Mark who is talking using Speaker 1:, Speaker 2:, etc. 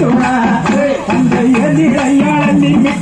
Speaker 1: தந்தை அமைத்துவா எதிரையாள மிக்க